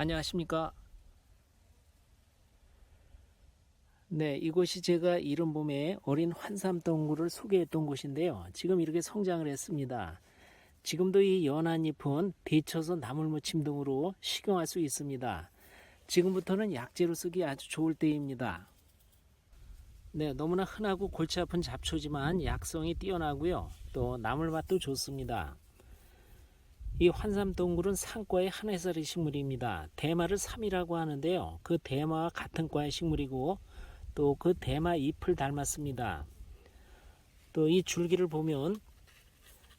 안녕하십니까. 네, 이곳이 제가 이른 봄에 어린 환삼동굴을 소개했던 곳인데요. 지금 이렇게 성장을 했습니다. 지금도 이 연한 잎은 데쳐서 나물무침 등으로 식용할 수 있습니다. 지금부터는 약재로 쓰기 아주 좋을 때입니다. 네, 너무나 흔하고 골치 아픈 잡초지만 약성이 뛰어나고요. 또 나물 맛도 좋습니다. 이 환삼동굴은 상과의 한 해살의 식물입니다. 대마를 삼이라고 하는데요. 그 대마와 같은 과의 식물이고 또 그 대마 잎을 닮았습니다. 또 이 줄기를 보면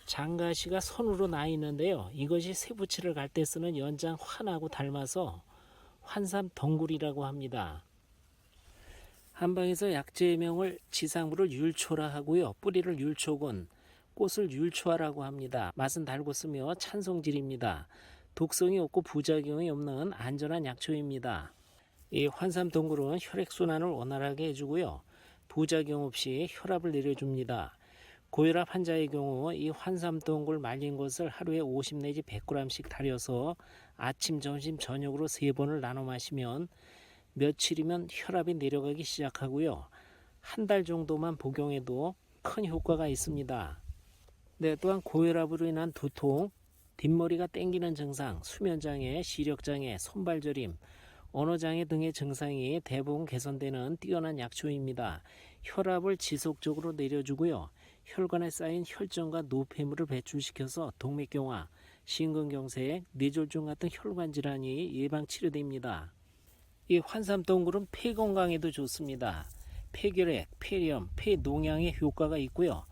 장가시가 선으로 나 있는데요. 이것이 세부치를 갈 때 쓰는 연장 환하고 닮아서 환삼 덩굴이라고 합니다. 한방에서 약재의 명을 지상부를 율초라 하고요. 뿌리를 율초곤, 꽃을 율초화라고 합니다. 맛은 달고 쓰며 찬성질입니다. 독성이 없고 부작용이 없는 안전한 약초입니다. 이 환삼 동굴은 혈액순환을 원활하게 해주고요. 부작용 없이 혈압을 내려줍니다. 고혈압 환자의 경우 이 환삼동굴 말린 것을 하루에 50 내지 100g씩 달여서 아침, 점심, 저녁으로 세 번을 나눠 마시면 며칠이면 혈압이 내려가기 시작하고요. 한 달 정도만 복용해도 큰 효과가 있습니다. 네, 또한 고혈압으로 인한 두통, 뒷머리가 땡기는 증상, 수면장애, 시력장애, 손발저림, 언어장애 등의 증상이 대부분 개선되는 뛰어난 약초입니다. 혈압을 지속적으로 내려주고요. 혈관에 쌓인 혈전과 노폐물을 배출시켜서 동맥경화, 심근경색, 뇌졸중 같은 혈관 질환이 예방 치료됩니다. 이 환삼동굴은 폐 건강에도 좋습니다. 폐결핵, 폐렴, 폐농양에 효과가 있고요.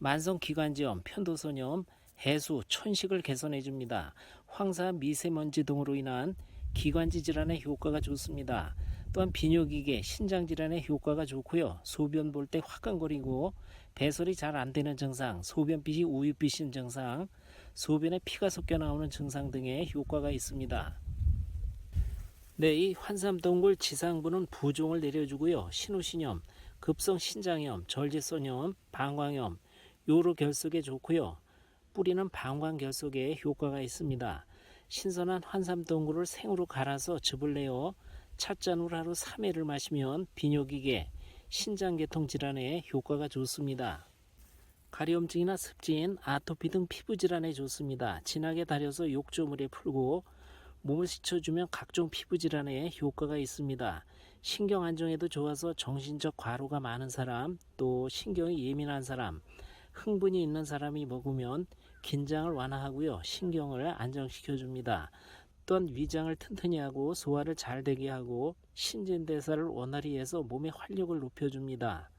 만성기관지염, 편도선염, 해수, 천식을 개선해 줍니다. 황사, 미세먼지 등으로 인한 기관지 질환에 효과가 좋습니다. 또한 비뇨기계, 신장 질환에 효과가 좋고요. 소변 볼 때 화끈거리고 배설이 잘 안 되는 증상, 소변빛이 우유빛인 증상, 소변에 피가 섞여 나오는 증상 등의 효과가 있습니다. 네, 이 환삼동굴 지상부는 부종을 내려주고요. 신우신염, 급성 신장염, 절제성염, 방광염, 요로 결석에 좋고요. 뿌리는 방광 결석에 효과가 있습니다. 신선한 환삼 동굴을 생으로 갈아서 즙을 내어 찻잔으로 하루 3회를 마시면 비뇨기계, 신장계통 질환에 효과가 좋습니다. 가려움증이나 습진, 아토피 등 피부 질환에 좋습니다. 진하게 달여서 욕조물에 풀고 몸을 씻어주면 각종 피부 질환에 효과가 있습니다. 신경 안정에도 좋아서 정신적 과로가 많은 사람, 또 신경이 예민한 사람, 흥분이 있는 사람이 먹으면 긴장을 완화하고요. 신경을 안정시켜 줍니다. 또한 위장을 튼튼히 하고 소화를 잘 되게 하고 신진대사를 원활히 해서 몸의 활력을 높여줍니다.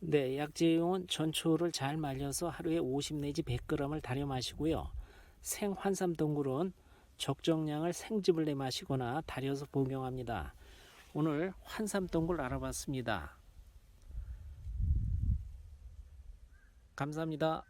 네, 약재용은 전초를 잘 말려서 하루에 50 내지 100g을 달여 마시고요. 생환삼 동굴은 적정량을 생즙을 내 마시거나 달여서 복용합니다. 오늘 환삼 동굴 알아봤습니다. 감사합니다.